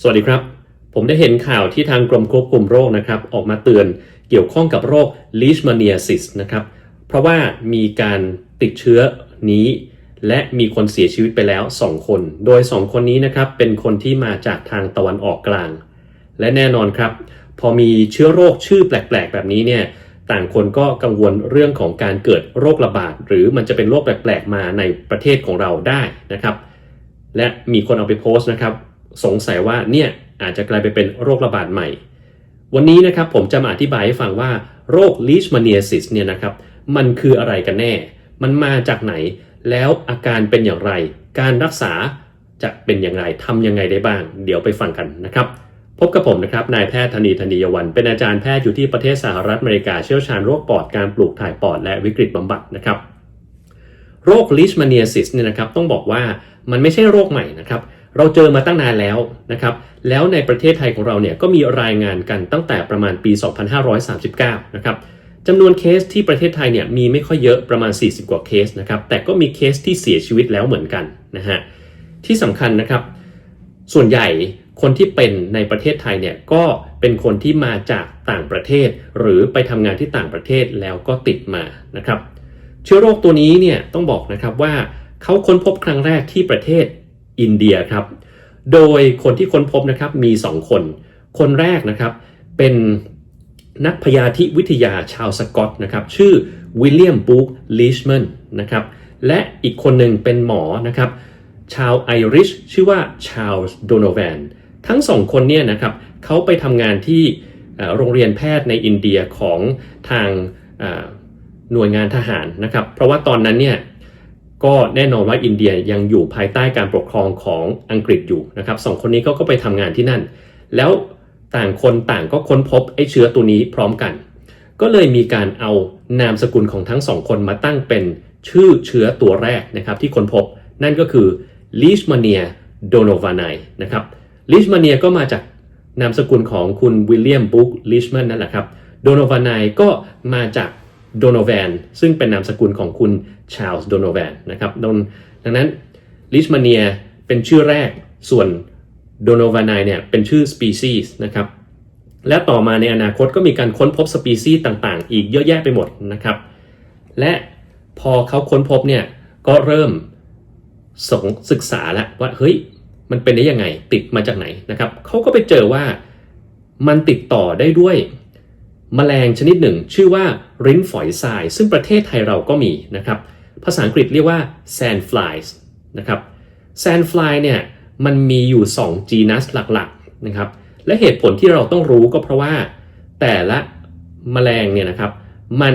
สวัสดีครับ ผมได้เห็นข่าวที่ทางกรมควบคุมโรคนะครับ ออกมาเตือนเกี่ยวข้องกับโรค Leishmaniasis นะครับ เพราะว่ามีการติดเชื้อนี้ และมีคนเสียชีวิตไปแล้ว 2 คน โดย 2 คนนี้นะครับ เป็นคนที่มาจากทางตะวันออกกลาง และแน่นอนครับ พอมีเชื้อโรคชื่อแปลก ๆ แบบนี้เนี่ยต่างคนก็กังวลเรื่องของการเกิดโรคระบาด หรือมันจะเป็นโรคแปลก ๆ มาในประเทศของเราได้นะครับ และมีคนเอาไปโพสต์นะครับ สงสัยว่าเนี่ยอาจจะกลายไปเป็นโรคระบาดใหม่ วันนี้นะครับผมจะมาอธิบายให้ฟังว่าโรค Leishmaniasis เนี่ยนะครับมันคืออะไรกันแน่ มันมาจากไหน แล้วอาการเป็นอย่างไร การรักษาจะเป็นอย่างไรทำยังไงได้บ้าง เดี๋ยวไปฟังกันนะครับพบกับผมนะครับ นายแพทย์ธนีธนียวันเป็นอาจารย์แพทย์อยู่ที่ประเทศสหรัฐอเมริกาเชี่ยวชาญโรคปอดการปลูกถ่ายปอดและวิกฤตบำบัดนะครับ โรค Leishmaniasis เนี่ยนะครับต้องบอกว่ามันไม่ใช่โรคใหม่นะครับ เราเจอมาตั้งนานแล้วนะครับ แล้วในประเทศไทยของเราเนี่ยก็มีรายงานกันตั้งแต่ประมาณปี 2539 นะครับจำนวนเคสที่ประเทศไทยเนี่ยมีไม่ค่อยเยอะประมาณ 40 กว่าเคสนะครับ แต่ก็มีเคสที่เสียชีวิตแล้วเหมือนกันนะฮะ ที่สำคัญนะครับ ส่วนใหญ่คนที่เป็นในประเทศไทยเนี่ยก็เป็นคนที่มาจากต่างประเทศ หรือไปทำงานที่ต่างประเทศแล้วก็ติดมานะครับ เชื้อโรคตัวนี้เนี่ยต้องบอกนะครับว่าเขาค้นพบครั้งแรกที่ประเทศ อินเดียครับ โดยคนที่ค้นพบนะครับมี 2 คน คนแรกนะครับเป็นนักพยาธิวิทยาชาวสกอตนะครับชื่อวิลเลียมบุ๊กลิชแมนนะครับและอีกคนหนึ่งเป็นหมอนะครับชาวไอริชชื่อว่าชาลส์โดโนแวนทั้งสองคนเนี่ยนะครับเขาไปทำงานที่โรงเรียนแพทย์ในอินเดียของทางหน่วยงานทหารนะครับ เพราะว่าตอนนั้นเนี่ย ก็แน่นอนว่าอินเดียยังอยู่ภายใต้การปกครองของอังกฤษอยู่นะครับสองคนนี้ก็ก็ไปทำงานที่นั่น แล้วต่างคนต่างก็ค้นพบไอ้เชื้อตัวนี้พร้อมกัน ก็เลยมีการเอานามสกุลของทั้งสองคนมาตั้งเป็นชื่อเชื้อตัวแรกนะครับที่ค้นพบ นั่นก็คือ Leishmania donovani นะครับ Leishmania ก็มาจากนามสกุลของคุณวิลเลียมบุ๊กลิชแมนนั่นแหละครับโดโนวานายก็มาจาก โดโนแวนซึ่งเป็นนามสกุลของคุณชาลส์โดโนแวนนะครับดังนั้นลิชมาเนียเป็นชื่อแรกส่วนโดโนวานายเนี่ยเป็นชื่อ species นะครับและต่อมาในอนาคตก็มีการค้นพบสปีซีส์ต่างๆ อีกเยอะแยะไปหมดนะครับและพอเขาค้นพบเนี่ยก็เริ่มสงศึกษาแล้วว่าเฮ้ยมันเป็นได้ยังไงติดมาจากไหนนะครับเขาก็ไปเจอว่ามันติดต่อได้ด้วย แมลงชนิดหนึ่ง ชื่อว่าริ้นฝอยทราย ซึ่งประเทศไทยเราก็มีนะครับ ภาษาอังกฤษเรียกว่า sandflies นะครับ sandfly เนี่ยมันมีอยู่ 2 genus หลักๆนะครับ และเหตุผลที่เราต้องรู้ก็เพราะว่าแต่ละแมลงเนี่ยนะครับ มัน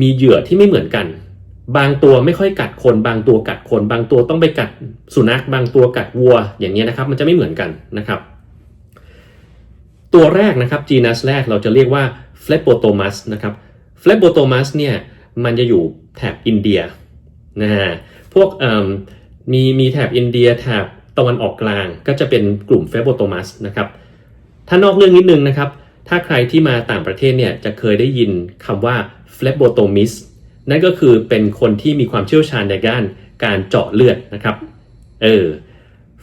มีเหยื่อที่ไม่เหมือนกัน บางตัวไม่ค่อยกัดคน บางตัวกัดคน บางตัวต้องไปกัดสุนัข บางตัวกัดวัว อย่างเงี้ยนะครับ มันจะไม่เหมือนกันนะครับ ตัวแรกนะครับ genus แรกเราจะเรียกว่า Phlebotomus นะครับ Phlebotomus เนี่ยมันจะอยู่แถบอินเดียนะฮะพวกมีมีแถบอินเดียแถบตะวันออกกลางก็จะเป็นกลุ่ม Phlebotomus นะครับถ้านอกเรื่องนิดนึงนะครับ ถ้าใครที่มาต่างประเทศเนี่ยจะเคยได้ยินคำว่า phlebotomist นั่นก็คือเป็นคนที่มีความเชี่ยวชาญในด้านการเจาะเลือดนะครับเออ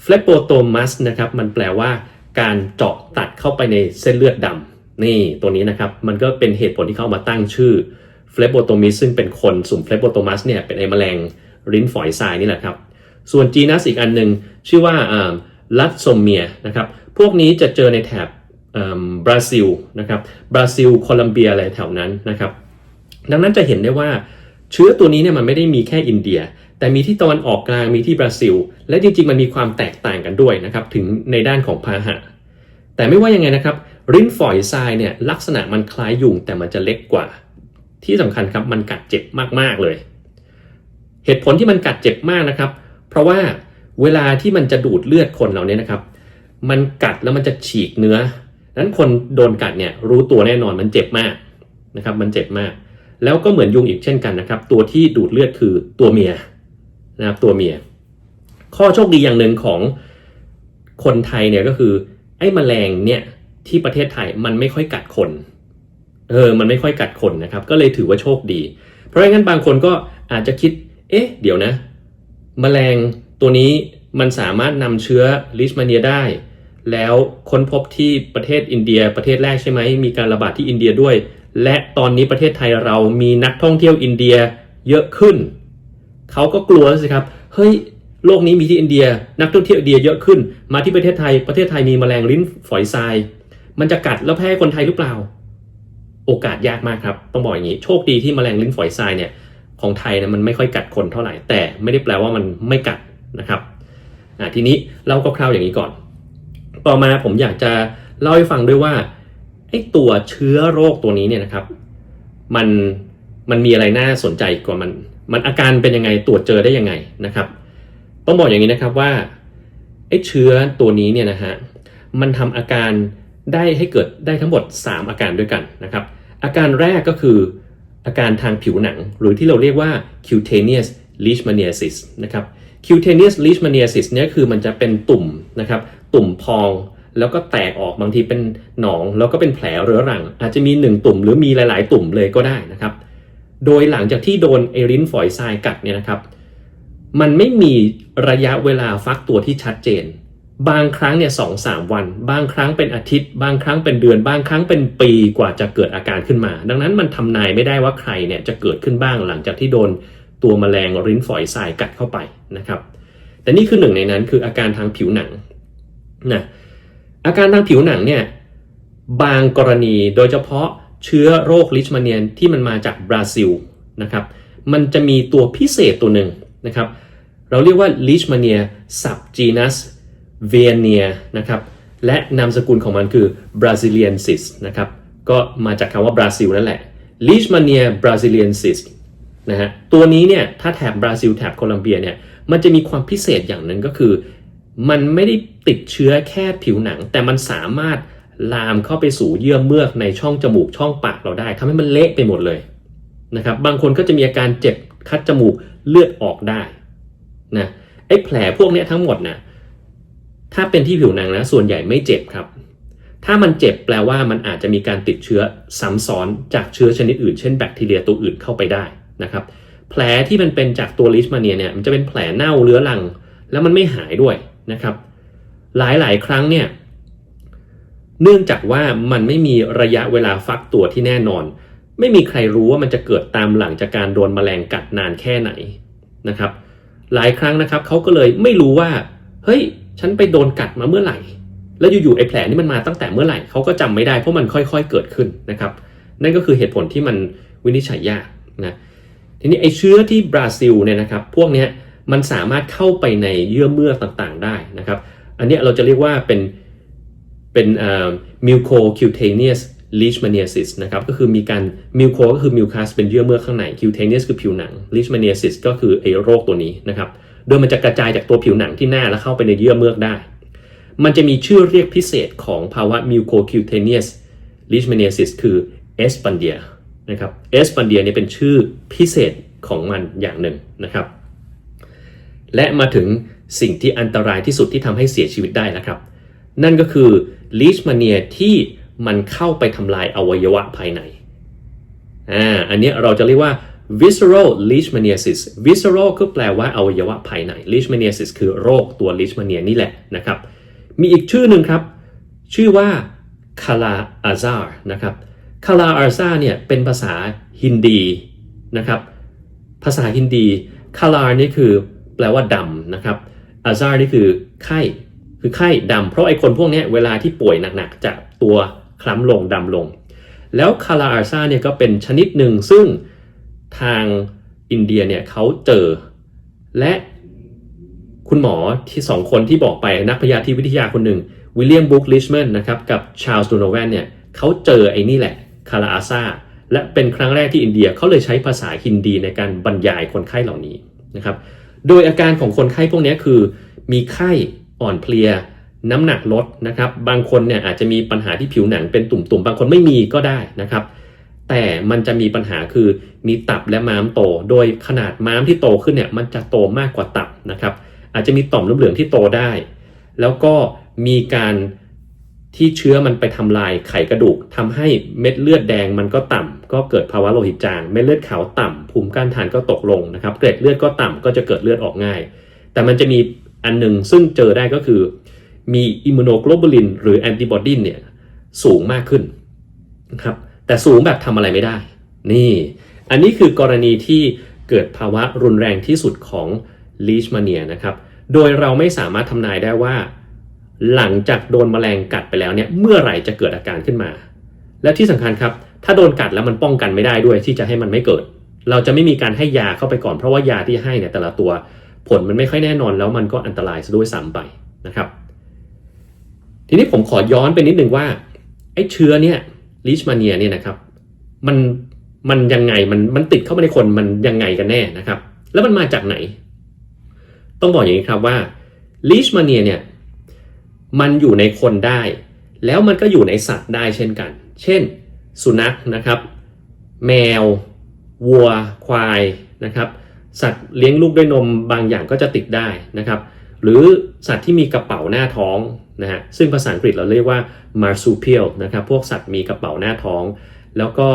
phlebotomust นะครับมันแปลว่า การเจาะตัดเข้าไปในเส้นเลือดดำนี่ตัวนี้นะครับ มันก็เป็นเหตุผลที่เขาเามาตั้งชื่อ phlebotomist ซึ่งเป็นคนสุ่ม phlebotomust เนี่ยเป็นไอแมลงลิ้นฝอยทรายนี่แหละครับ ส่วน genus อีกอันหนึ่งชื่อว่าลัดโซเมียนะครับ พวกนี้จะเจอในแถบบราซิลนะครับบราซิลโคลัมเบียอะไรแถวนั้นนะครับ ดังนั้นจะเห็นได้ว่าเชื้อตัวนี้เนี่ยมันไม่ได้มีแค่อินเดีย แต่มีที่ตะวันออกกลางมีที่บราซิล และจริงๆมันมีความแตกต่างกันด้วยนะครับถึงในด้านของพาหะ แต่ไม่ว่ายังไงนะครับริ้นฝอยทรายเนี่ยลักษณะมันคล้ายยุงแต่มันจะเล็กกว่า ที่สำคัญครับมันกัดเจ็บมากๆเลย เหตุผลที่มันกัดเจ็บมากนะครับ เพราะว่าเวลาที่มันจะดูดเลือดคนเราเนี่ยนะครับ มันกัดแล้วมันจะฉีกเนื้อนั้นคนโดนกัดเนี่ยรู้ตัวแน่นอนมันเจ็บมากนะครับ มันเจ็บมาก แล้วก็เหมือนยุงอีกเช่นกันนะครับ ตัวที่ดูดเลือดคือตัวเมีย นะครับตัวเมีย ข้อโชคดีอย่างหนึ่งของคนไทยเนี่ยก็คือ ไอ้แมลงเนี่ยที่ประเทศไทยมันไม่ค่อยกัดคนเออมันไม่ค่อยกัดคนนะครับ ก็เลยถือว่าโชคดี เพราะงั้นบางคนก็อาจจะคิด เอ๊ะ เดี๋ยวนะแมลงตัวนี้มันสามารถนำเชื้อลิชมาเนียได้ แล้วค้นพบที่ประเทศอินเดียประเทศแรกใช่ไหมมีการระบาดที่อินเดียด้วย และตอนนี้ประเทศไทยเรามีนักท่องเที่ยวอินเดียเยอะขึ้น เขาก็กลัวสิครับ เฮ้ยโลกนี้มีที่อินเดีย นักท่องเที่ยวอินเดียเยอะขึ้น มาที่ประเทศไทย ประเทศไทยมีแมลงลิ้นฝอยทราย มันจะกัดแล้วแพร่คนไทยหรือเปล่า โอกาสยากมากครับ ต้องบอกอย่างนี้ โชคดีที่แมลงลิ้นฝอยทรายเนี่ยของไทยนะมันไม่ค่อยกัดคนเท่าไหร่ แต่ไม่ได้แปลว่ามันไม่กัดนะครับอ่าทีนี้เล่าคร่าวๆอย่างนี้ก่อน ต่อมาผมอยากจะเล่าให้ฟังด้วยว่าไอ้ตัวเชื้อโรคตัวนี้เนี่ยนะครับ มันมันมีอะไรน่าสนใจกว่ามัน มันอาการเป็นยังไงตรวจเจอได้ยังไงนะครับ ต้องบอกอย่างนี้นะครับว่าไอ้เชื้อตัวนี้เนี่ยนะฮะมันทำอาการได้ให้เกิดได้ทั้งหมด 3 อาการด้วยกันนะครับ อาการแรกก็คืออาการทางผิวหนัง หรือที่เราเรียกว่า cutaneous leishmaniasis นะครับ cutaneous leishmaniasis เนี่ยคือมันจะเป็นตุ่มนะครับ ตุ่มพองแล้วก็แตกออกบางทีเป็นหนอง แล้วก็เป็นแผลเรื้อรัง อาจจะมี 1 ตุ่มหรือมีหลาย ๆ ตุ่มเลยก็ได้นะครับ โดยหลังจากที่โดนเอรินฝอยทรายกัดเนี่ยนะครับ มันไม่มีระยะเวลาฟักตัวที่ชัดเจน บางครั้งเนี่ยสองสามวัน บางครั้งเป็นอาทิตย์ บางครั้งเป็นเดือน บางครั้งเป็นปีกว่าจะเกิดอาการขึ้นมา ดังนั้นมันทำนายไม่ได้ว่าใครเนี่ยจะเกิดขึ้นบ้างหลังจากที่โดนตัวแมลงริ้นฝอยทรายกัดเข้าไปนะครับ แต่นี่คือหนึ่งในนั้นคืออาการทางผิวหนังนะอาการทางผิวหนังเนี่ยบางกรณีโดยเฉพาะ เชื้อโรคลิชมาเนียนที่มันมาจากบราซิลนะครับ มันจะมีตัวพิเศษตัวหนึ่งนะครับ เราเรียกว่า Leishmania subgenus v e n i a นะครับ และนามสกุลของมันคือ Braziliensis นะครับ ก็มาจากคำว่าบราซิลนั่นแหละ Leishmania Braziliensis นะฮะ ตัวนี้เนี่ย ถ้าแถบบราซิลแถบโคลัมเบียเนี่ย มันจะมีความพิเศษอย่างหนึ่งก็คือ มันไม่ได้ติดเชื้อแค่ผิวหนัง แต่มันสามารถ ลามเข้าไปสู่เยื่อเมือกในช่องจมูกช่องปากเราได้ทำให้มันเละไปหมดเลยนะครับ บางคนก็จะมีอาการเจ็บคัดจมูกเลือดออกได้นะไอ้แผลพวกนี้ทั้งหมดนะถ้าเป็นที่ผิวหนังนะส่วนใหญ่ไม่เจ็บครับ ถ้ามันเจ็บแปลว่ามันอาจจะมีการติดเชื้อซ้ำซ้อนจากเชื้อชนิดอื่น เช่นแบคทีเรียตัวอื่นเข้าไปได้นะครับ แผลที่มันเป็นจากตัวลิชมาเนียเนี่ยมันจะเป็นแผลเน่าเรื้อรัง แล้วมันไม่หายด้วยนะครับ หลายๆ ครั้งเนี่ย เนื่องจากว่ามันไม่มีระยะเวลาฟักตัวที่แน่นอน ไม่มีใครรู้ว่ามันจะเกิดตามหลังจากการโดนแมลงกัดนานแค่ไหนนะครับ หลายครั้งนะครับเขาก็เลยไม่รู้ว่า เฮ้ย ฉันไปโดนกัดมาเมื่อไหร่ แล้วอยู่ๆไอ้แผลนี่มันมาตั้งแต่เมื่อไหร่เขาก็จำไม่ได้เพราะมันค่อยๆเกิดขึ้นนะครับ นั่นก็คือเหตุผลที่มันวินิจฉัยยากนะทีนี้ไอ้เชื้อที่บราซิลเนี่ยนะครับ พวกเนี้ยมันสามารถเข้าไปในเยื่อเมือกต่างๆได้นะครับ อันนี้เราจะเรียกว่าเป็น เป็นเอ่อ mucocutaneous leishmaniasis นะครับก็คือมีการ muco ก็คือ mucus เป็นเยื่อเมือกข้างใน cutaneous คือผิวหนัง leishmaniasis ก็คือไอ้โรคตัวนี้นะครับโดยมันจะกระจายจากตัวผิวหนังที่หน้าแล้วเข้าไปในเยื่อเมือกได้ มันจะมีชื่อเรียกพิเศษของภาวะ mucocutaneous leishmaniasis คือ Espandia นะครับ Espandia เนี่ยเป็นชื่อพิเศษของมันอย่างหนึ่งนะครับ และมาถึงสิ่งที่อันตรายที่สุดที่ทำให้เสียชีวิตได้แล้วครับ นั่นก็คือ leishmania ที่มันเข้าไปทำลายอวัยวะภายใน อ่า อันนี้เราจะเรียกว่า visceral leishmaniasis visceral ก็แปลว่าอวัยวะภายใน leishmaniasis คือโรคตัว leishmania นี่แหละนะครับ มีอีกชื่อหนึ่งครับ ชื่อว่า kala azar นะครับ kala azar เนี่ยเป็นภาษาฮินดีนะครับ ภาษาฮินดี kala นี่คือแปลว่าดำนะครับ azar นี่คือไข้ คือไข้ดำเพราะไอ้คนพวกนี้เวลาที่ป่วยหนักๆจะตัวคล้ำลงดำลง แล้วคาราอาซาเนี่ยก็เป็นชนิดหนึ่งซึ่งทางอินเดียเนี่ยเขาเจอ และคุณหมอที่สองคนที่บอกไปนักพยาธิวิทยาคนหนึ่งวิลเลียมบุ๊กลิชแมนนะครับกับชาร์ลส์ดูโนแวนเนี่ยเขาเจอไอ้นี่แหละคาราอาซาและเป็นครั้งแรกที่อินเดียเขาเลยใช้ภาษาฮินดีในการบรรยายคนไข้เหล่านี้นะครับ โดยอาการของคนไข้พวกนี้คือมีไข้ อ่อนเพลีย น้ำหนักลดนะครับ บางคนเนี่ยอาจจะมีปัญหาที่ผิวหนังเป็นตุ่มๆ บางคนไม่มีก็ได้นะครับ แต่มันจะมีปัญหาคือมีตับและม้ามโต โดยขนาดม้ามที่โตขึ้นเนี่ยมันจะโตมากกว่าตับนะครับ อาจจะมีต่อมน้ำเหลืองที่โตได้ แล้วก็มีการที่เชื้อมันไปทำลายไขกระดูกทำให้เม็ดเลือดแดงมันก็ต่ำก็เกิดภาวะโลหิตจาง เม็ดเลือดขาวต่ำภูมิต้านทานก็ตกลงนะครับ เกล็ดเลือดก็ต่ำก็จะเกิดเลือดออกง่าย แต่มันจะมี อันหนึ่งซึ่งเจอได้ก็คือ มีอิมมูโนโกลบูลิน หรือแอนติบอดีเนี่ยสูงมากขึ้นนะครับแต่สูงแบบทำอะไรไม่ได้ นี่ อันนี้คือกรณีที่เกิดภาวะรุนแรงที่สุดของลีชมาเนียนะครับ โดยเราไม่สามารถทำนายได้ว่า หลังจากโดนแมลงกัดไปแล้วเนี่ยเมื่อไหร่จะเกิดอาการขึ้นมา และที่สำคัญครับ ถ้าโดนกัดแล้วมันป้องกันไม่ได้ด้วยที่จะให้มันไม่เกิด เราจะไม่มีการให้ยาเข้าไปก่อนเพราะว่ายาที่ให้เนี่ยแต่ละตัว ผลมันไม่ค่อยแน่นอนแล้วมันก็อันตรายซะด้วยซ้ำไปนะครับ ทีนี้ผมขอย้อนไปนิดนึงว่าไอ้เชื้อเนี่ยลิชมาเนียเนี่ยนะครับมันมันยังไงมันมันติดเข้ามาในคนมันยังไงกันแน่นะครับ แล้วมันมาจากไหน ต้องบอกอย่างนี้ครับว่าลิชมาเนียเนี่ยมันอยู่ในคนได้ แล้วมันก็อยู่ในสัตว์ได้เช่นกัน เช่น สุนัขนะครับ แมว วัว ควายนะครับ สัตว์เลี้ยงลูกด้วยนมบางอย่างก็จะติดได้นะครับ หรือสัตว์ที่มีกระเป๋าหน้าท้องนะฮะซึ่งภาษาอังกฤษเราเรียกว่า marsupial นะครับพวกสัตว์มีกระเป๋าหน้าท้อง แล้วก็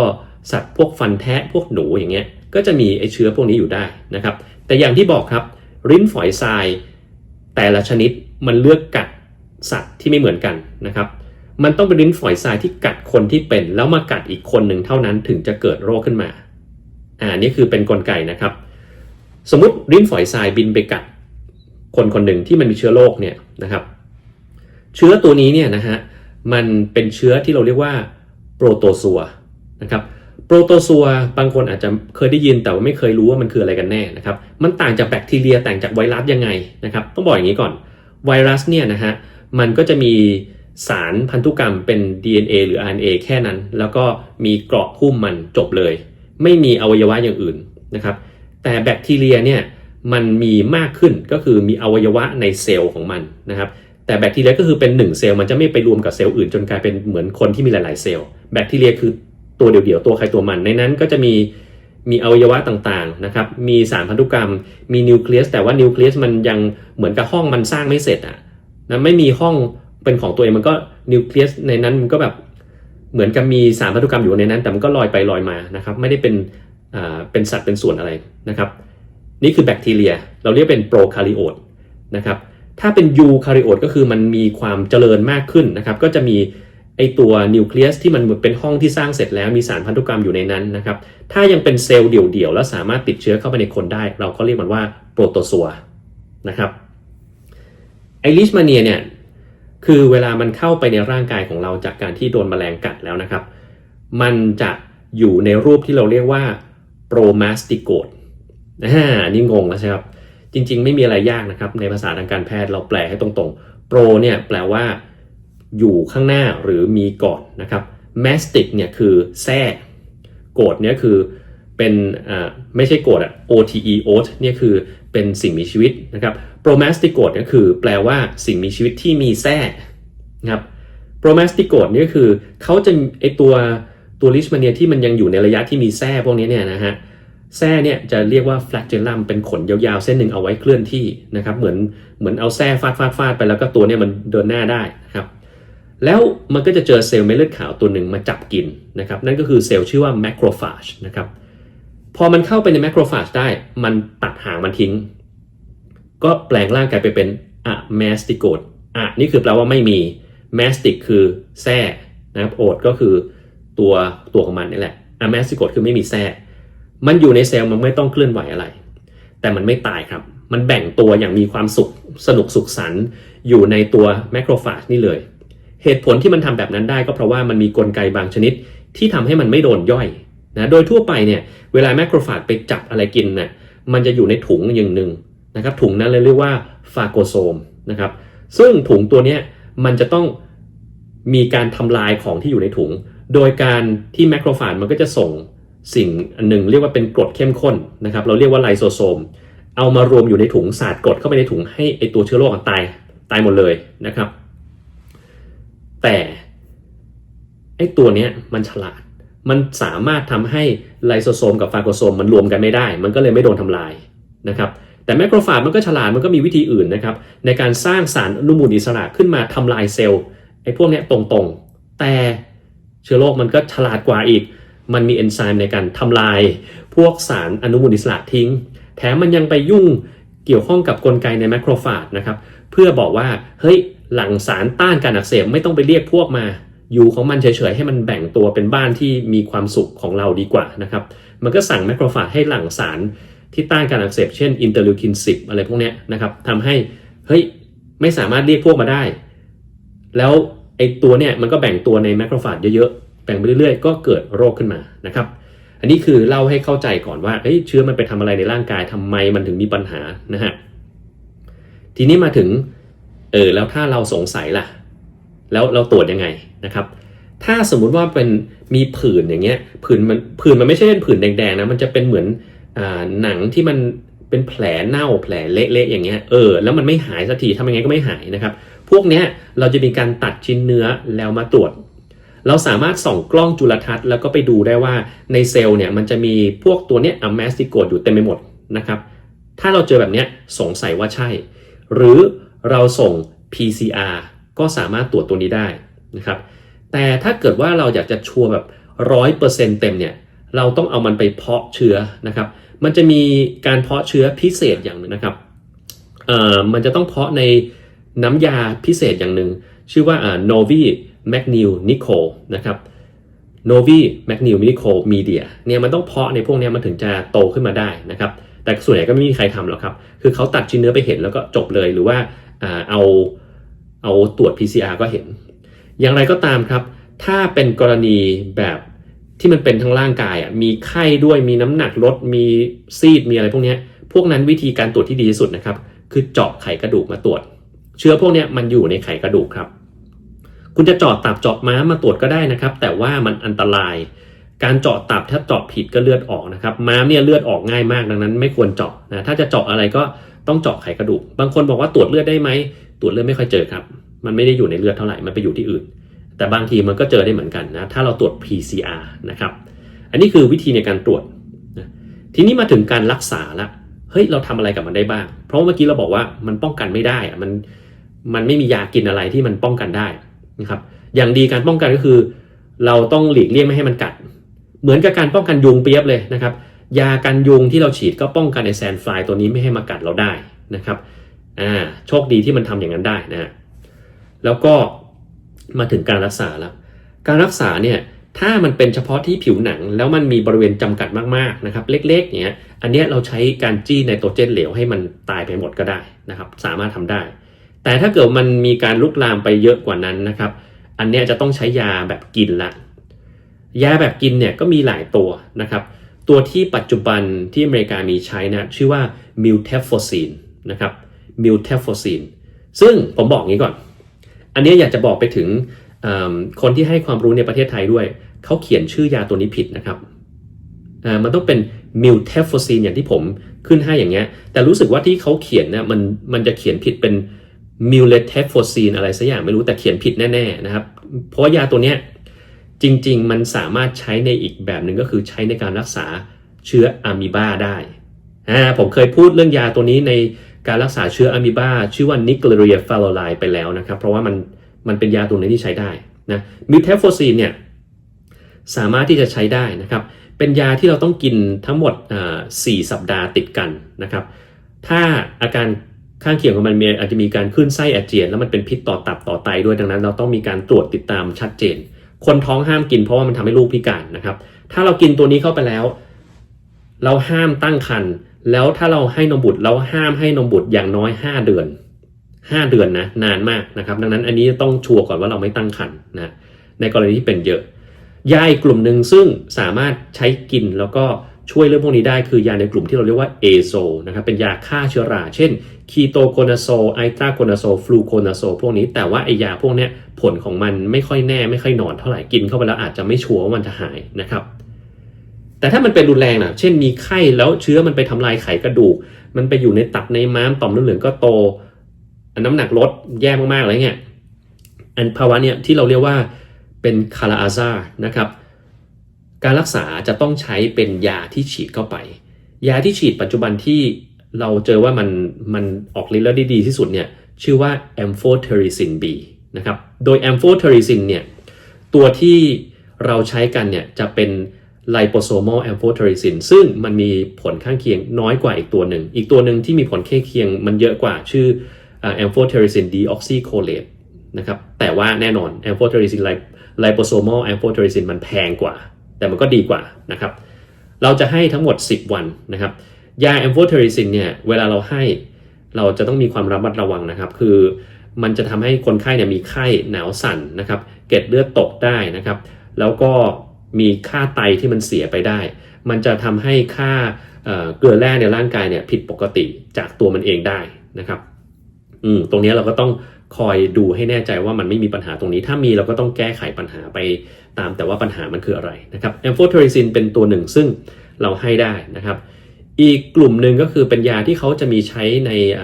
สัตว์พวกฟันแทะพวกหนูอย่างเงี้ยก็จะมีไอเชื้อพวกนี้อยู่ได้นะครับ แต่อย่างที่บอกครับริ้นฝอยทรายแต่ละชนิดมันเลือกกัดสัตว์ที่ไม่เหมือนกันนะครับ มันต้องเป็นลิ้นฝอยทรายที่กัดคนที่เป็น แล้วมากัดอีกคนหนึ่งเท่านั้นถึงจะเกิดโรคขึ้นมา อ่านี่คือเป็นนกลไกนะครับ สมมติลิ้นฝอยทรายบินไปกัดคนคนหนึ่งที่มันมีเชื้อโรคเนี่ยนะครับเชื้อตัวนี้เนี่ยนะฮะมันเป็นเชื้อที่เราเรียกว่าโปรโตซัวนะครับโปรโตซัวบางคนอาจจะเคยได้ยินแต่ว่าไม่เคยรู้ว่ามันคืออะไรกันแน่นะครับมันต่างจากแบคทีเรียต่างจากไวรัสยังไงนะครับต้องบอกอย่างนี้ก่อนไวรัสเนี่ยนะฮะมันก็จะมีสารพันธุกรรมเป็น DNA หรือ RNA แค่นั้น แล้วก็มีเกราะหุ้มมันจบเลย ไม่มีอวัยวะอย่างอื่นนะครับ แต่แบคทีเรียเนี่ยมันมีมากขึ้นก็คือมีอวัยวะในเซลล์ของมันนะครับแต่แบคทีเรียก็คือเป็น 1 เซลล์มันจะไม่ไปรวมกับเซลล์อื่นจนกลายเป็นเหมือนคนที่มีหลาย ๆ เซลล์แบคทีเรียคือตัวเดี่ยวๆตัวใครตัวมัน ในนั้นก็จะมีมีอวัยวะต่างๆนะครับมีสารพันธุกรรม มีนิวเคลียสแต่ว่านิวเคลียสมันยังเหมือนกับห้องมันสร้างไม่เสร็จอะนะไม่มีห้องเป็นของตัวเองมันก็นิวเคลียสในนั้นมันก็แบบเหมือนกับมีสารพันธุกรรมอยู่ในนั้น แต่มันก็ลอยไปลอยมานะครับไม่ได้เป็น เป็นสัตว์เป็นส่วนอะไรนะครับ นี่คือแบคทีเรีย เราเรียกเป็นโปรคาริโอตนะครับ ถ้าเป็นยูคาริโอตก็คือมันมีความเจริญมากขึ้นนะครับ ก็จะมีไอตัวนิวเคลียสที่มันเป็นห้องที่สร้างเสร็จแล้วมีสารพันธุกรรมอยู่ในนั้นนะครับ ถ้ายังเป็นเซลล์เดี่ยวๆ แล้วสามารถติดเชื้อเข้าไปในคนได้ เราก็เรียกมันว่าโปรโตซัวนะครับไอลิชมาเนียเนี่ยคือเวลามันเข้าไปในร่างกายของเราจากการที่โดนแมลงกัดแล้วนะครับ มันจะอยู่ในรูปที่เราเรียกว่า โปรมาสติโกตอ่านี่งงแล้วใช่ครับ จริงๆ ไม่มีอะไรยากนะครับ ในภาษาทางการแพทย์เราแปลให้ตรงๆ โปรเนี่ยแปลว่าอยู่ข้างหน้าหรือมีก่อนนะครับแมสติกเนี่ยคือแทรกโกดเนี่ยคือเป็นอ่าไม่ใช่โกดอะ OTE oat เนี่ยคือเป็นสิ่งมีชีวิตนะครับโปรแมสติโกดเนี่ยคือแปลว่าสิ่งมีชีวิตที่มีแทรกนะครับโปรแมสติโกดเนี่ยคือเขาจะไอตัว ตัวลิชมาเนียที่มันยังอยู่ในระยะที่มีแทรกพวกนี้เนี่ยนะฮะแส้เนี่ยจะเรียกว่า flagellum เป็นขนยาวๆ เส้นหนึ่งเอาไว้เคลื่อนที่นะครับเหมือนเหมือนเอาแส้ฟาดฟาดฟาดไปแล้วก็ตัวเนี่ยมันเดินหน้าได้นะครับแล้วมันก็จะเจอเซลล์เม็ดเลือดขาวตัวหนึ่งมาจับกินนะครับนั่นก็คือเซลล์ชื่อว่า macrophage นะครับพอมันเข้าไปใน macrophage ได้มันตัดหางมันทิ้ง ก็แปลงร่างกายไปเป็น a mastigote อะนี่คือแปลว่าไม่มี mastic คือแส้นะครับโอดก็คือ ตัวตัวของมันนี่แหละ a mastigote คือไม่มีแส้มันอยู่ในเซลล์มันไม่ต้องเคลื่อนไหวอะไร แต่มันไม่ตายครับ มันแบ่งตัวอย่างมีความสุขสนุกสุขสันต์อยู่ในตัวแมคโครฟาจนี่เลย เหตุผลที่มันทำแบบนั้นได้ก็เพราะว่ามันมีกลไกบางชนิดที่ทำให้มันไม่โดนย่อยนะโดยทั่วไปเนี่ยเวลาแมคโครฟาจไปจับอะไรกินเนี่ยมันจะอยู่ในถุงอย่างหนึ่งนะครับถุงนั้นเลยเรียกว่าฟาโกโซมนะครับซึ่งถุงตัวนี้มันจะต้องมีการทำลายของที่อยู่ในถุง โดยการที่แมคโครฟาจมันก็จะส่งสิ่งอันหนึ่งเรียกว่าเป็นกรดเข้มข้นนะครับ เราเรียกว่าไลโซโซม เอามารวมอยู่ในถุงสาดกรดเข้าไปในถุงให้ไอตัวเชื้อโรคตายตายหมดเลยนะครับ แต่ไอตัวเนี้ยมันฉลาด มันสามารถทำให้ไลโซโซมกับฟาโกโซมมันรวมกันไม่ได้ มันก็เลยไม่โดนทำลายนะครับ แต่แมคโครฟาจมันก็ฉลาดมันก็มีวิธีอื่นนะครับ ในการสร้างสารอนุมูลอิสระขึ้นมาทำลายเซลล์ไอพวกเนี้ยตรงๆ แต่ เชื้อโรคมันก็ฉลาดกว่าอีก มันมีเอนไซม์ในการทำลาย พวกสารอนุมูลอิสระทิ้ง แถมมันยังไปยุ่งเกี่ยวข้องกับกลไกในแมคโครฟาจนะครับ เพื่อบอกว่า เฮ้ย หลังสารต้านการอักเสบไม่ต้องไปเรียกพวกมา อยู่ของมันเฉยๆ ให้มันแบ่งตัวเป็นบ้านที่มีความสุขของเราดีกว่านะครับ มันก็สั่งแมคโครฟาจให้หลังสารที่ต้านการอักเสบเช่นอินเตอร์ลิวคิน 10 อะไรพวกเนี้ยนะครับทำให้ เฮ้ย ไม่สามารถเรียกพวกมาได้ แล้ว ไอ้ตัวเนี่ยมันก็แบ่งตัวในแมคโครฟาจเยอะๆ แบ่งไปเรื่อยๆ ก็เกิดโรคขึ้นมานะครับ อันนี้คือเล่าให้เข้าใจก่อนว่าเอ้ยเชื้อมันไปทำอะไรในร่างกายทำไมมันถึงมีปัญหานะฮะ ทีนี้มาถึงเออแล้วถ้าเราสงสัยล่ะ แล้วเราตรวจยังไงนะครับ ถ้าสมมุติว่าเป็นมีผื่นอย่างเงี้ย ผื่นมันผื่นมันไม่ใช่เป็นผื่นแดงๆนะ มันจะเป็นเหมือนอ่าหนังที่มันเป็นแผลเน่าแผลเละๆอย่างเงี้ย เออ แล้วมันไม่หายสักทีทำยังไงก็ไม่หายนะครับ พวกนี้เราจะมีการตัดชิ้นเนื้อแล้วมาตรวจ เราสามารถส่องกล้องจุลทรรศน์แล้วก็ไปดูได้ว่าในเซลล์เนี่ยมันจะมีพวกตัวเนี้ยอะแมสติโกดอยู่เต็มไปหมดนะครับ ถ้าเราเจอแบบเนี้ยสงสัยว่าใช่ หรือเราส่ง PCR ก็สามารถตรวจตัวนี้ได้นะครับ แต่ถ้าเกิดว่าเราอยากจะชัวร์แบบร้อยเปอร์เซ็นต์เต็มเนี่ยเราต้องเอามันไปเพาะเชื้อนะครับ มันจะมีการเพาะเชื้อพิเศษอย่างหนึ่งนะครับ เอ่อ มันจะต้องเพาะใน น้ำยาพิเศษอย่างหนึ่งชื่อว่า Novi m a c n e l Nicol นะครับ Novi m a c n e l Nicol Media เนี่ยมันต้องเพาะในพวกนี้มันถึงจะโตขึ้นมาได้นะครับแต่ส่วนใหญ่ก็ไม่มีใครทำหรอกครับ คือเขาตัดชิ้นเนื้อไปเห็นแล้วก็จบเลยหรือว่าอ่าเอาเอาตรวจ PCR ก็เห็น อย่างไรก็ตามครับ ถ้าเป็นกรณีแบบที่มันเป็นทั้งร่างกายอะมีไข้ด้วยมีน้ำหนักลดมีซีดมีอะไรพวกนี้พวกนั้นวิธีการตรวจที่ดีที่สุดนะครับ คือเจาะไขกระดูกมาตรวจ เชื้อพวกนี้มันอยู่ในไขกระดูกครับ คุณจะเจาะตับเจาะม้ามาตรวจก็ได้นะครับ แต่ว่ามันอันตราย การเจาะตับถ้าเจาะผิดก็เลือดออกนะครับ ม้ามเนี่ยเลือดออกง่ายมากดังนั้น ไม่ควรเจาะนะถ้าจะเจาะอะไรก็ต้องเจาะไขกระดูก บางคนบอกว่าตรวจเลือดได้ไหมตรวจเลือดไม่ค่อยเจอครับ มันไม่ได้อยู่ในเลือดเท่าไหร่มันไปอยู่ที่อื่น แต่บางทีมันก็เจอได้เหมือนกันนะถ้าเราตรวจ PCR นะครับอันนี้คือวิธีในการตรวจนะทีนี้มาถึงการรักษาละเฮ้ยเราทำอะไรกับมันได้บ้าง เพราะเมื่อกี้เราบอกว่ามันป้องกันไม่ได้อะมัน มันไม่มียากินอะไรที่มันป้องกันได้นะครับ อย่างดีการป้องกันก็คือ เราต้องหลีกเลี่ยงไม่ให้มันกัด เหมือนกับการป้องกันยุงเปียบเลยนะครับ ยากันยุงที่เราฉีดก็ป้องกันไอแซนฟลายตัวนี้ไม่ให้มากัดเราได้นะครับอ่าโชคดีที่มันทำอย่างนั้นได้นะฮะแล้วก็มาถึงการรักษาแล้วการรักษาเนี่ยถ้ามันเป็นเฉพาะที่ผิวหนัง แล้วมันมีบริเวณจำกัดมากๆนะครับ เล็กๆอย่างเงี้ยอันเนี้ยเราใช้การจี้ไนโตรเจนเหลวให้มันตายไปหมดก็ได้นะครับ สามารถทำได้ แต่ถ้าเกิดมันมีการลุกลามไปเยอะกว่านั้นนะครับ อันนี้จะต้องใช้ยาแบบกินละ ยาแบบกินเนี่ยก็มีหลายตัวนะครับ ตัวที่ปัจจุบันที่อเมริกามีใช้นะชื่อว่า m u t e f o r c i n นนะครับ m u t e f o r c i n ซึ่งผมบอกงี้ก่อน อันนี้อยากจะบอกไปถึงคนที่ให้ความรู้ในประเทศไทยด้วย เขาเขียนชื่อยาตัวนี้ผิดนะครับ มันต้องเป็น m u t e f o r c i n อย่างที่ผมขึ้นให้อย่างเงี้ย แต่รู้สึกว่าที่เขาเขียนเนี่ยมันมันจะเขียนผิดเป็น m u l e t e f o r c i n อะไรสักอย่างไม่รู้แต่เขียนผิดแน่ๆนะครับ เพราะายาตัวเนี้ยจริงๆ มันสามารถใช้ในอีกแบบหนึ่งก็คือใช้ในการรักษาเชื้ออะมีบาได้อ่าผมเคยพูดเรื่องยาตัวนี้ในการรักษาเชื้ออะมีบาชื่อว่า n i c l e r i a f a l o l i ไปแล้วนะครับ เพราะว่ามันมันเป็นยาตัวนึงที่ใช้ได้นะมิเทฟโฟซีนเนี่ยสามารถที่จะใช้ได้นะครับ เป็นยาที่เราต้องกินทั้งหมดอ่าสี่สัปดาห์ติดกันนะครับ ถ้าอาการ ข้างเคียงของมันมีอาจจะมีการขึ้นไส้อาเจียน แล้วมันเป็นพิษต่อตับต่อไตด้วยดังนั้น เราต้องมีการตรวจติดตามชัดเจน คนท้องห้ามกินเพราะว่ามันทำให้ลูกพิการนะครับ ถ้าเรากินตัวนี้เข้าไปแล้ว เราห้ามตั้งครรภ์แล้วถ้าเราให้นมบุตรเราห้ามให้นมบุตรอย่างน้อย 5 เดือน 5 เดือนนะนานมากนะครับ ดังนั้นอันนี้ต้องชัวร์ก่อนว่าเราไม่ตั้งครรภ์นะในกรณีที่เป็นเยอะยาอีกกลุ่มหนึ่งซึ่งสามารถใช้กินแล้วก็ช่วยเรื่องพวกนี้ได้คือยาในกลุ่มที่เราเรียกว่าเอโซนะครับเป็นยาฆ่าเชื้อรา เช่น คีโตโคนาโซไอตราโคนาโซฟลูโคนาโซพวกนี้ แต่ว่าไอยาพวกเนี้ยผลของมันไม่ค่อยแน่ไม่ค่อยนอนเท่าไหร่กินเข้าไปแล้วอาจจะไม่ชัวร์ว่ามันจะหายนะครับ แต่ถ้ามันเป็นรุนแรงนะเช่นมีไข้แล้วเชื้อมันไปทำลายไขกระดูก มันไปอยู่ในตับในม้ามต่อมน้ำเหลืองก็โต น้ำหนักลดแย่มากๆอะไรเงี้ยอันภาวะเนี่ยที่เราเรียกว่าเป็นคาราอาซานะครับ การรักษาจะต้องใช้เป็นยาที่ฉีดเข้าไป ยาที่ฉีดปัจจุบันที่ เราเจอว่ามันมันออกฤทธิ์แล้วได้ดีที่สุดเนี่ยชื่อว่า amphotericin B นะครับโดย amphotericin เนี่ยตัวที่เราใช้กันเนี่ยจะเป็น liposomal amphotericin ซึ่งมันมีผลข้างเคียงน้อยกว่าอีกตัวหนึ่ง อีกตัวหนึ่งที่มีผลข้างเคียงมันเยอะกว่าชื่อ amphotericin deoxycholate นะครับแต่ว่าแน่นอน amphotericin liposomal amphotericin มันแพงกว่า แต่มันก็ดีกว่านะครับเราจะให้ทั้งหมด 10 วันนะครับ ยา amphotericin เนี่ยเวลาเราให้เราจะต้องมีความระมัดระวังนะครับ คือมันจะทำให้คนไข้เนี่ยมีไข้หนาวสั่นนะครับ เกล็ดเลือดตกได้นะครับ แล้วก็มีค่าไตที่มันเสียไปได้ มันจะทำให้ค่าเอ่อเกลือแร่ในร่างกายเนี่ยผิดปกติจากตัวมันเองได้นะครับอืมตรงนี้เราก็ต้องคอยดูให้แน่ใจว่ามันไม่มีปัญหาตรงนี้ ถ้ามีเราก็ต้องแก้ไขปัญหาไปตามแต่ว่าปัญหามันคืออะไรนะครับแอมโฟเทอริซินเป็นตัวหนึ่งซึ่งเราให้ได้นะครับ อีกกลุ่มหนึ่งก็คือเป็นยาที่เขาจะมีใช้ในอ,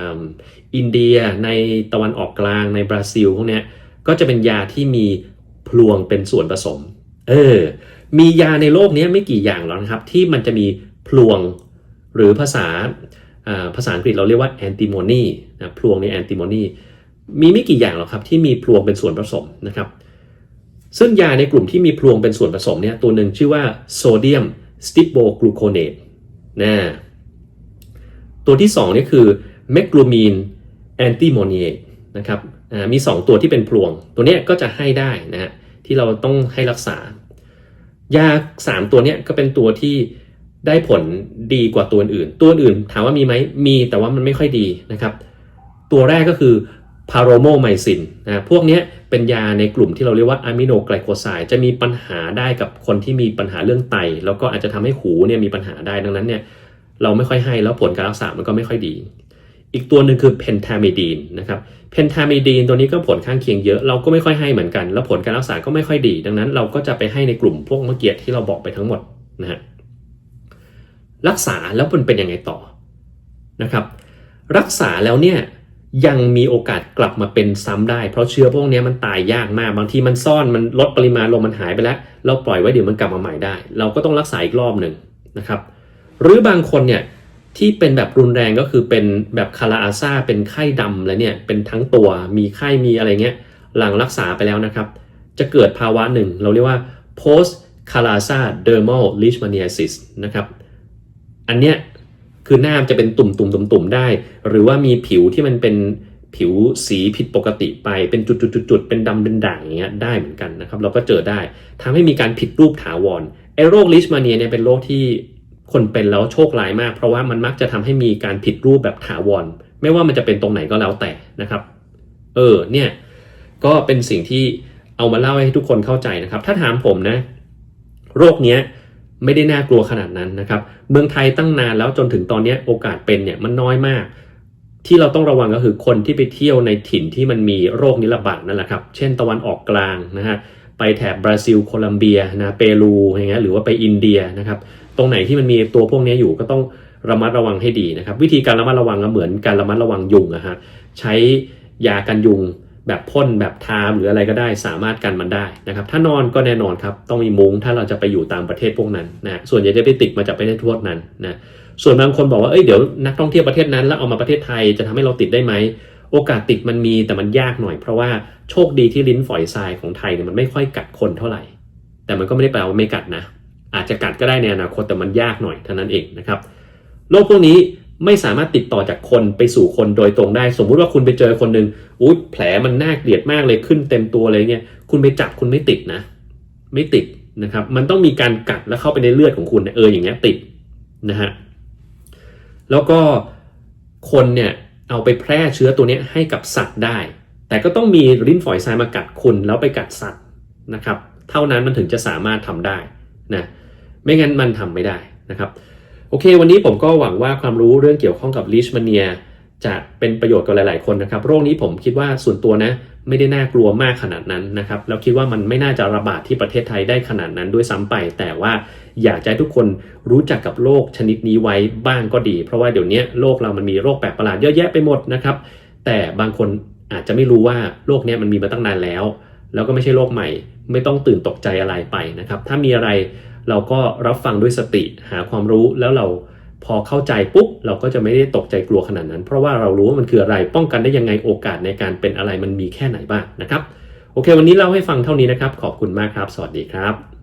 อินเดียในตะวันออกกลางในบราซิลพวกนี้ก็จะเป็นยาที่มีพลวงเป็นส่วนผสม เออ มียาในโลกนี้ไม่กี่อย่างหรอกนะครับ ที่มันจะมีพลวงหรือภาษาอ่าภาษาอังกฤษเราเรียกว่าแอนติโมนีนะพลวงในแอนติโมนีมีไม่กี่อย่างหรอกครับที่มีพลวงเป็นส่วนผสมนะครับ ซึ่งยาในกลุ่มที่มีพลวงเป็นส่วนผสมเนี่ยตัวหนึ่งชื่อว่าโซเดียมสติปโบกลูโคเนต นะตัวที่2นี่คือเมกลูมีนแอนติโมเนตนะครับมี 2 ตัวที่เป็นพลวง ตัวนี้ก็จะให้ได้นะฮะที่เราต้องให้รักษา ยา 3 ตัวนี้ก็เป็นตัวที่ได้ผลดีกว่าตัวอื่น ตัวอื่นถามว่ามีไหมมีแต่ว่ามันไม่ค่อยดีนะครับ ตัวแรกก็คือพาโรโมไมซินนะพวกนี้ เป็นยาในกลุ่มที่เราเรียกว่าอะมิโนไกลโคไซด์จะมีปัญหาได้กับคนที่มีปัญหาเรื่องไต แล้วก็อาจจะทำให้หูเนี่ยมีปัญหาได้ดังนั้นเนี่ยเราไม่ค่อยให้แล้วผลการรักษามันก็ไม่ค่อยดี อีกตัวหนึ่งคือเพนทามิดีนนะครับเพนทามิดีนตัวนี้ก็ผลข้างเคียงเยอะเราก็ไม่ค่อยให้เหมือนกัน แล้วผลการรักษาก็ไม่ค่อยดี ดังนั้นเราก็จะไปให้ในกลุ่มพวกเมื่อกี้ที่เราบอกไปทั้งหมดนะฮะรักษาแล้วมันเป็นยังไงต่อนะครับ รักษาแล้วเนี่ย ยังมีโอกาสกลับมาเป็นซ้ำได้ เพราะเชื้อพวกนี้มันตายยากมาก บางทีมันซ่อนมันลดปริมาณลงมันหายไปแล้ว เราปล่อยไว้เดี๋ยวมันกลับมาใหม่ได้ เราก็ต้องรักษาอีกรอบหนึ่งนะครับ หรือบางคนเนี่ยที่เป็นแบบรุนแรงก็คือเป็นแบบคาราอาซาเป็นไข้ดำแล้วเนี่ยเป็นทั้งตัวมีไข้มีอะไรเงี้ยหลังรักษาไปแล้วนะครับ จะเกิดภาวะหนึ่ง เราเรียกว่า post c a l a s a dermal leishmaniasis นะครับ อันเนี้ย คือหน้ามจะเป็นตุ่มตุ่มตุ่มตุ่มๆได้ หรือว่ามีผิวที่มันเป็นผิวสีผิดปกติไปเป็นจุดจุดจุดจุดๆเป็นดำเป็นด่างอย่างเงี้ยได้เหมือนกันนะครับเราก็เจอได้ทำให้มีการผิดรูปถาวรไอ้โรคลิชมาเนียเนี่ยเป็นโรคที่คนเป็นแล้วโชคร้ายมาก เพราะว่ามันมักจะทำให้มีการผิดรูปแบบถาวรไม่ว่ามันจะเป็นตรงไหนก็แล้วแต่นะครับ เออเนี่ยก็เป็นสิ่งที่เอามาเล่าให้ทุกคนเข้าใจนะครับ ถ้าถามผมนะ โรคเนี้ย ไม่ได้น่ากลัวขนาดนั้นนะครับ เมืองไทยตั้งนานแล้วจนถึงตอนนี้โอกาสเป็นเนี่ยมันน้อยมาก ที่เราต้องระวังก็คือคนที่ไปเที่ยวในถิ่นที่มันมีโรคนี้ระบาดนั่นแหละครับ เช่นตะวันออกกลางนะฮะไปแถบบราซิลโคลัมเบียนะเปรูอย่างเงี้ยหรือว่าไปอินเดียนะครับตรงไหนที่มันมีตัวพวกนี้อยู่ก็ต้องระมัดระวังให้ดีนะครับ วิธีการระมัดระวังก็เหมือนการระมัดระวังยุงนะฮะใช้ยากันยุง แบบพ่นแบบทาหรืออะไรก็ได้สามารถกันมันได้นะครับ ถ้านอนก็แน่นอนครับ ต้องมีมุ้งถ้าเราจะไปอยู่ตามประเทศพวกนั้นนะส่วนใหญ่จะไปติดมาจากประเทศทั่วนั้นนะส่วนบางคนบอกว่าเอ้ยเดี๋ยวนักท่องเที่ยวประเทศนั้นแล้วเอามาประเทศไทยจะทำให้เราติดได้ไหมโอกาสติดมันมีแต่มันยากหน่อย เพราะว่าโชคดีที่ลิ้นฝอยทรายของไทยเนี่ยมันไม่ค่อยกัดคนเท่าไหร่ แต่มันก็ไม่ได้แปลว่าไม่กัดนะ อาจจะกัดก็ได้ในอนาคตแต่มันยากหน่อยเท่านั้นเองนะครับโรคพวกนี้ ไม่สามารถติดต่อจากคนไปสู่คนโดยตรงได้ สมมุติว่าคุณไปเจอคนหนึ่งอุ้ยแผลมันน่าเกลียดมากเลยขึ้นเต็มตัวเลยเนี่ย คุณไปจับคุณไม่ติดนะ ไม่ติดนะครับ มันต้องมีการกัดแล้วเข้าไปในเลือดของคุณเอออย่างเงี้ยติดนะฮะแล้วก็คนเนี่ยเอาไปแพร่เชื้อตัวนี้ให้กับสัตว์ได้ แต่ก็ต้องมีลิ้นฝอยทรายมากัดคุณแล้วไปกัดสัตว์นะครับ เท่านั้นมันถึงจะสามารถทำได้นะไม่งั้นมันทำไม่ได้นะครับ โอเค วันนี้ผมก็หวังว่าความรู้เรื่องเกี่ยวข้องกับลิชมาเนียจะเป็นประโยชน์กับหลาย ๆ คนนะครับ โรคนี้ผมคิดว่าส่วนตัวนะ ไม่ได้น่ากลัวมากขนาดนั้นนะครับ แล้วคิดว่ามันไม่น่าจะระบาดที่ประเทศไทยได้ขนาดนั้นด้วยซ้ำไป แต่ว่าอยากจะให้ทุกคนรู้จักกับโรคชนิดนี้ไว้บ้างก็ดี เพราะว่าเดี๋ยวนี้โลกเรามันมีโรคแปลกประหลาดเยอะแยะไปหมดนะครับ แต่บางคนอาจจะไม่รู้ว่าโรคนี้มันมีมาตั้งนานแล้ว แล้วก็ไม่ใช่โรคใหม่ ไม่ต้องตื่นตกใจอะไรไปนะครับ ถ้ามีอะไร เราก็รับฟังด้วยสติหาความรู้แล้วเราพอเข้าใจปุ๊บเราก็จะไม่ได้ตกใจกลัวขนาดนั้น เพราะว่าเรารู้ว่ามันคืออะไรป้องกันได้ยังไงโอกาสในการเป็นอะไรมันมีแค่ไหนบ้างนะครับ โอเค วันนี้เล่าให้ฟังเท่านี้นะครับ ขอบคุณมากครับ สวัสดีครับ